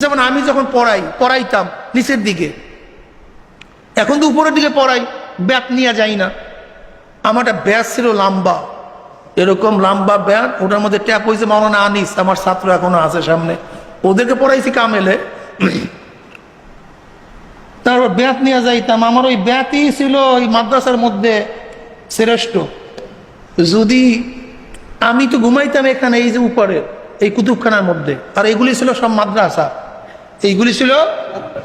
যেমন আমি যখন পড়াই, পড়াইতাম নিচের দিকে। এখন তো উপরের দিকে পড়াই, ব্যাট নিয়ে যাই না। আমার একটা ব্যাট ছিল লাম্বা। এরকম লম্বা ব্যাট, ওটার মধ্যে ট্যাপ হয়েছে মাওলানা আনিস, আমার ছাত্র এখনও আছে সামনে। ওদেরকে পড়াইছি কামেলে। তারপর ব্যাট নিয়ে যাইতাম। আমার ওই ব্যাটই ছিল ওই মাদ্রাসার মধ্যে শ্রেষ্ঠ। যদি আমি তো ঘুমাইতাম এখানে, এই যে উপরে, এই কুতুবখানার মধ্যে। আর এগুলি ছিল সব মাদ্রাসা। এইগুলি ছিল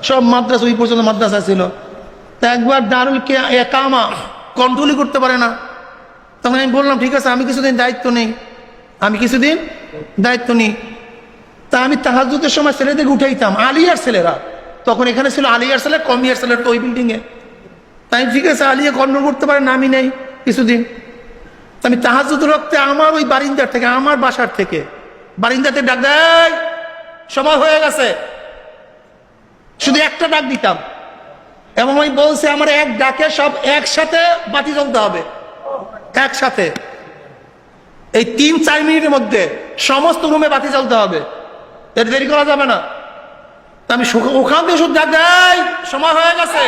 সব মাদ্রাসা, ওই পর্যন্ত মাদ্রাসা ছিল। তা একবার দারুল কে একামা কন্ট্রোলই করতে পারে না। তখন আমি বললাম, ঠিক আছে, আমি কিছুদিন দায়িত্ব নেই। আমি কিছুদিন দায়িত্ব নিই। তা আমি তাহাজুদের সময় ছেলেদেরকে উঠাইতাম, আলিয়ার ছেলেরা। তখন এখানে ছিল আলিয়ার ছেলে, কমিয়ার ছেলের ওই বিল্ডিংয়ে তাই ঠিক আছে, আলিয়া কন্ট্রোল করতে পারে না, আমি নেই কিছুদিন। আমি তাহাজুদ রক্তে আমার ওই বারিন্দার থেকে, আমার বাসার থেকে, বারিন্দাতে ডাক দেয়, সময় হয়ে গেছে শুধু একটা ডাক দিতাম। এবং আমি বলছে, আমার এক ডাকে সব একসাথে বাতি জ্বলতে হবে। একসাথে। এই তিন, চার মিনিটের মধ্যে সমস্ত রুমে বাতি জ্বলতে হবে। এর দেরি করা যাবে না। আমি ওখান থেকে শুধু ডাক দেয় সময় হয়ে গেছে।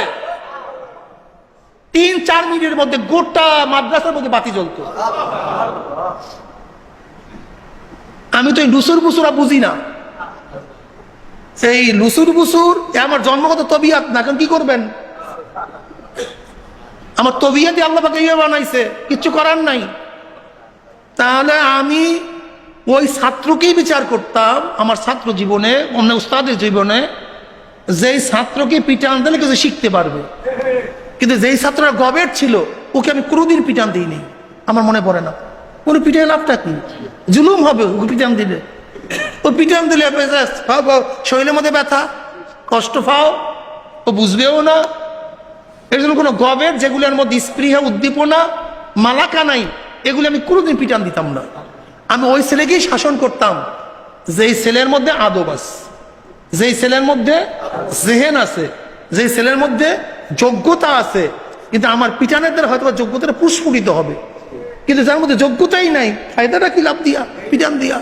তিন, চার মিনিটের মধ্যে গোটা মাদ্রাসার মধ্যে বাতি জ্বলতো। আমি তো এই ডুসুর বুসুরা বুঝি না। এই লুসুর বুসুর আমার জন্মগত তবিয়াত, না এখন কি করবেন? আমার তবিয়াতে আল্লাহ পাকে ইয়ে বানাইছে, কিচ্ছু করার নাই। তাহলে আমি ওই ছাত্রকেই বিচার করতাম, আমার ছাত্র জীবনে, অন্য উস্তাদের জীবনে, যেই ছাত্রকে পিটান দিলে কিছু শিখতে পারবে। কিন্তু যেই ছাত্ররা গবেট ছিল, ওকে আমি কোনোদিন পিটান দিইনি। আমার মনে পড়ে না। কোনো পিটাই লাভটা কি? জুলুম হবে ওকে পিটান দিলে। ও পিটান দিলে শরীরের মধ্যে ব্যথা, কষ্ট পাও, ও বুঝবেও না। এর জন্য কোনো গবের যেগুলোর মধ্যে স্পৃহা, উদ্দীপনা, মালাকা নাই, এগুলো আমি কোনোদিন পিটান দিতাম না। আমি ওই ছেলেকেই শাসন করতাম, যেই ছেলের মধ্যে আদব আছে, যেই ছেলের মধ্যে জেহেন আছে, যেই ছেলের মধ্যে যোগ্যতা আছে। কিন্তু আমার পিটানের দ্বারা হয়তো যোগ্যতাটা পুষ্পরিত হবে। কিন্তু যার মধ্যে যোগ্যতাই নাই, ফায়দাটা কি লাভ দিয়া, পিটান দিয়া?